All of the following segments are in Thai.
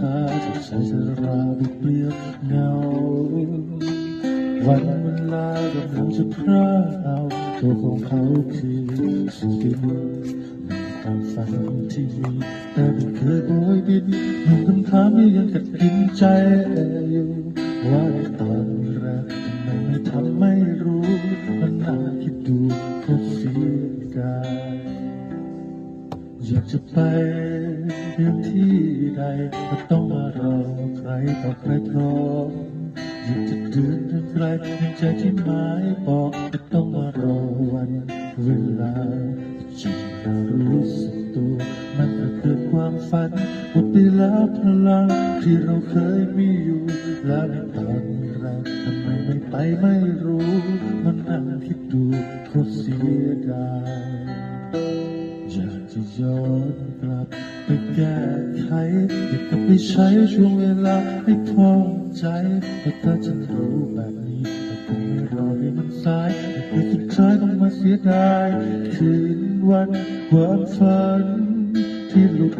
คำที่ยังค้าจากใจจะราบิเปลี่ยนเงา วันเวลากำลังจะพรากเอาตัวของเขาคือสิ่งที่มีในความฝันที่มีแต่ไม่เคยโบยบินมีคำถามที่ยังกัดกินใจอยู่ว่าตอนแรกทำไมไม่ทำไม่รู้มันน่าคิดดูก็เสียดายอยากจะไป เรื่องที่ใดก็ต้องมารอใครต่อใครพร้อมอยากจะเดินทางไกลยังใจที่หมายบอกก็ต้องมารอวันเวลาจึงจะรู้สึกตัวมันก็เกิดความฝันหมดไปแล้วพลังที่เราเคยมีอยู่แล้วในตอนแรกทำไมไม่ไปไม่รู้มันนั่งคิดดูโคตรเสียดาย อยากกลับไปใช้ช่วงเวลาให้พอใจแต่ถ้าฉันรู้แบบนี้ก็คงไม่รอให้มันสายแต่คือสุดท้ายต้องมาเสียดายคืนวันความฝันที่หลุด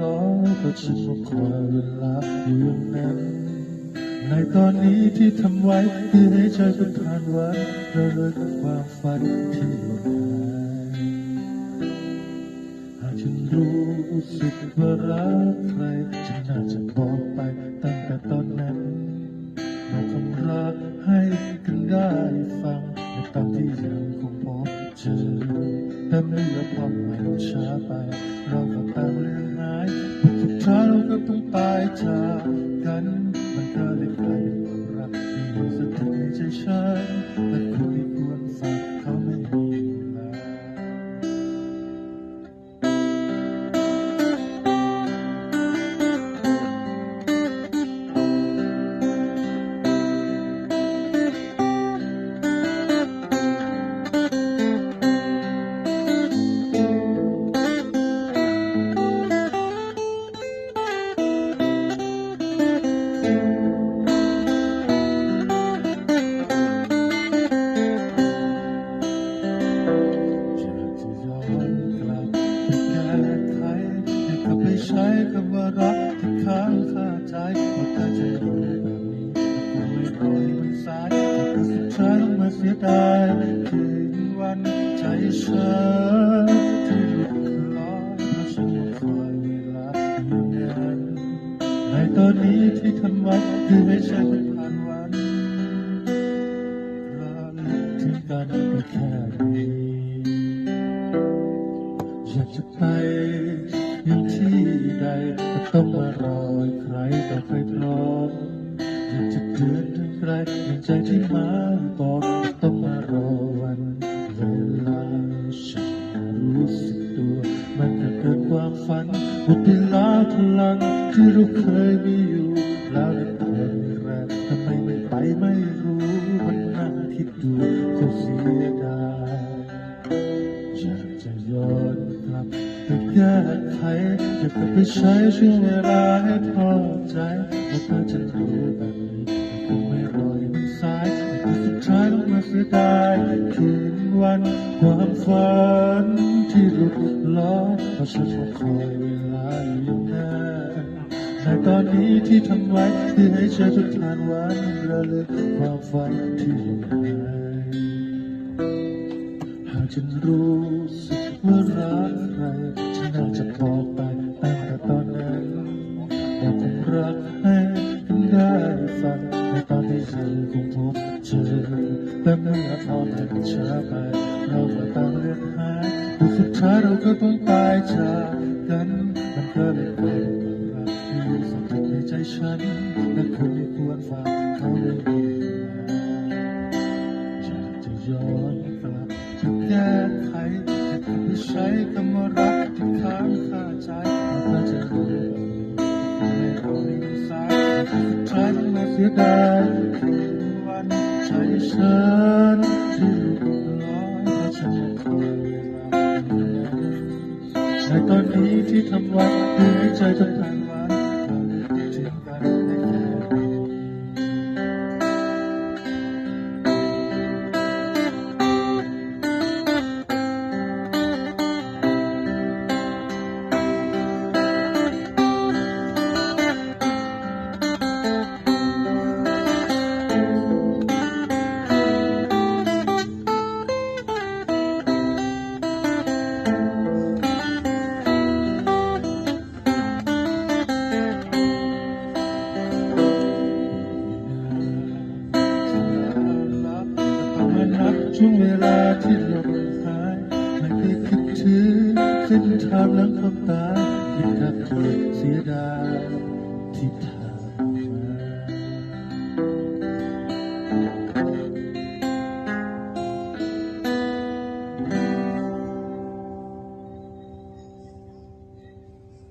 ลอยก็ฉันมาคอยเวลาอยู่อย่างนั้นในตอนนี้ที่ทำไว้คือให้ใจเป็นผ่านวันเราเลยกับความฝันที่หล่นหาย สึกว่ารักใครฉันน่าจะพอ ต้องมายดายคืนวันใจฉันที่ลุดลอยเพราะฉันยังคอยเวลาอยู่นั้นในตอนนี้ที่ทำไว้คือให้ฉันผ่านวันระลึกถึงกันก็แค่นี้อยากจะไปยู่ที่ใดก็ต้องมารอใครต่อใครพร้อมอยากจะเดินถึงไกลอย่างใจที่มา ฝันหมดเวลาพลังที่เราเคยมีอยู่ แล้วในตอนแรกทำไมไม่ไปไม่รู้มันนั่งคิดดูก็เสียดายอยากจะย้อนกลับไปแก้ไขอยากกลับไปใช้ช่วงเวลาให้พอใจว่าถ้าจะรู้แบบนี้ก็คงไม่รอให้มันสายแต่สุดท้ายต้องมาเสียดายคืนวันความฝันที่หลุด ลอยเพราะฉันมาคอยเวลาอยู่ย่างนั้นในตอนนี้ที่ทำไว้ที่ให้เธอทุกทานวันระลึกความฝันที่ยังหายหากฉันรู้สึกว่ารักใครฉัน สุดท้ายเราก็ต้องตายจากกันมันก็เลยกลายเป็นความรักที่อยู่สถิตในใจฉันและคนที่ควรฝากเขาไม่มีแล้วอยากจะย้อนกลับจะแก้ไขจะกลับไปใช้คำว่ารักที่ค้างคาใจเราะจะรู้แบบนี้ไม่รอให้มันสายแต่สุดท้ายต้องมาเสียดายคืนวันใจฉันที่ ตอนนี้ที่ทำไว้ให้ใจต้องผ่านวัน ช่วงเวลาที่เราเดิายไม่เคยคิดถึงขึ้นทางหลังความตายที่ทักเธอเสียดายที่ท